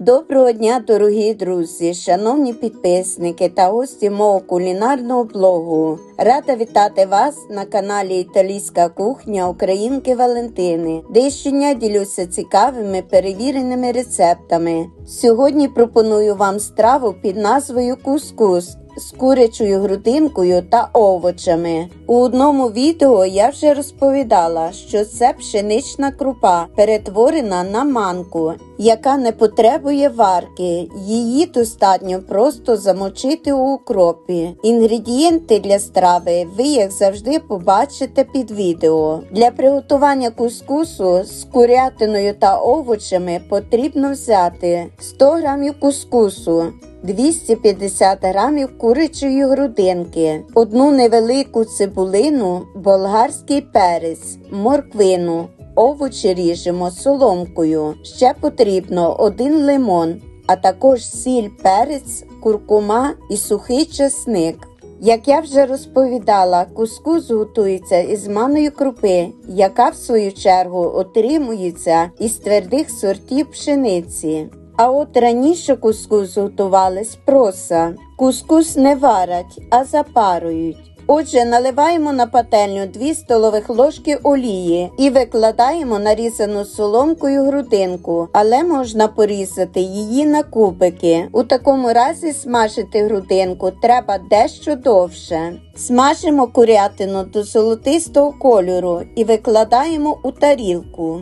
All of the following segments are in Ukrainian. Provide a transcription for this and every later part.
Доброго дня, дорогі друзі, шановні підписники та гості мого кулінарного блогу. Рада вітати вас на каналі Італійська кухня Українки Валентини, де щодня ділюся цікавими перевіреними рецептами. Сьогодні пропоную вам страву під назвою кускус з курячою грудинкою та овочами. У одному відео я вже розповідала, що це пшенична крупа, перетворена на манку, яка не потребує варки. Її достатньо просто замочити у укропі. Інгредієнти для страви ви, як завжди, побачите під відео. Для приготування кускусу з курятиною та овочами потрібно взяти 100 г кускусу. 250 грамів курячої грудинки, одну невелику цибулину, болгарський перець, морквину, овочі ріжемо соломкою. Ще потрібно один лимон, а також сіль, перець, куркума і сухий чесник. Як я вже розповідала, кускус готується із маною крупи, яка в свою чергу отримується із твердих сортів пшениці. А от раніше кускус готували з проса. Кускус не варять, а запарують. Отже, наливаємо на пательню 2 столових ложки олії і викладаємо нарізану соломкою грудинку, але можна порізати її на кубики. У такому разі смажити грудинку треба дещо довше. Смажимо курятину до золотистого кольору і викладаємо у тарілку.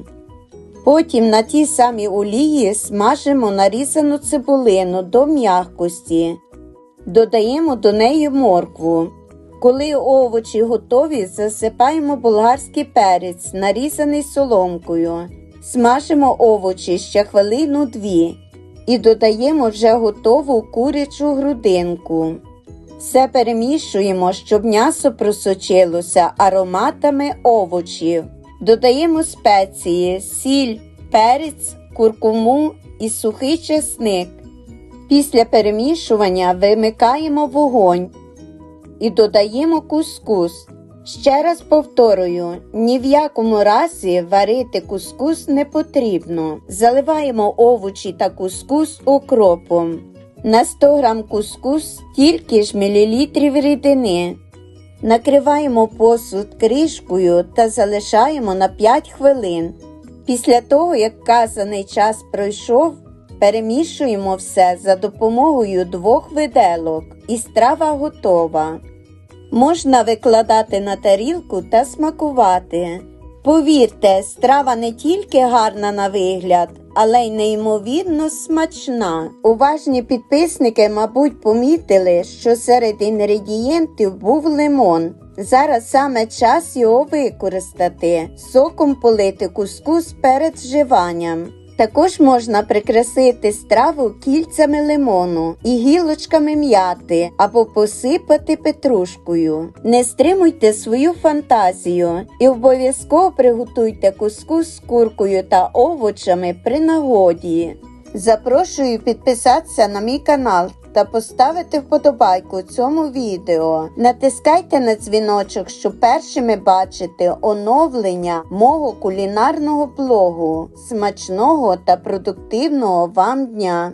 Потім на тій самій олії смажимо нарізану цибулину до м'якості. Додаємо до неї моркву. Коли овочі готові, засипаємо болгарський перець, нарізаний соломкою. Смажимо овочі ще хвилину дві і додаємо вже готову курячу грудинку. Все перемішуємо, щоб м'ясо просочилося ароматами овочів. Додаємо спеції, сіль, перець, куркуму і сухий чесник. Після перемішування вимикаємо вогонь і додаємо кускус. Ще раз повторюю, ні в якому разі варити кускус не потрібно. Заливаємо овочі та кускус окропом. На 100 г кускус тільки ж мілілітрів рідини. Накриваємо посуд кришкою та залишаємо на 5 хвилин. Після того, як вказаний час пройшов, перемішуємо все за допомогою двох виделок і страва готова. Можна викладати на тарілку та смакувати. Повірте, страва не тільки гарна на вигляд, але й неймовірно смачна. Уважні підписники, мабуть, помітили, що серед інгредієнтів був лимон. Зараз саме час його використати, соком полити кускус перед вживанням. Також можна прикрасити страву кільцями лимону і гілочками м'яти або посипати петрушкою. Не стримуйте свою фантазію і обов'язково приготуйте куску з куркою та овочами при нагоді. Запрошую підписатися на мій канал та поставити вподобайку цьому відео. Натискайте на дзвіночок, щоб першими бачити оновлення мого кулінарного блогу. Смачного та продуктивного вам дня!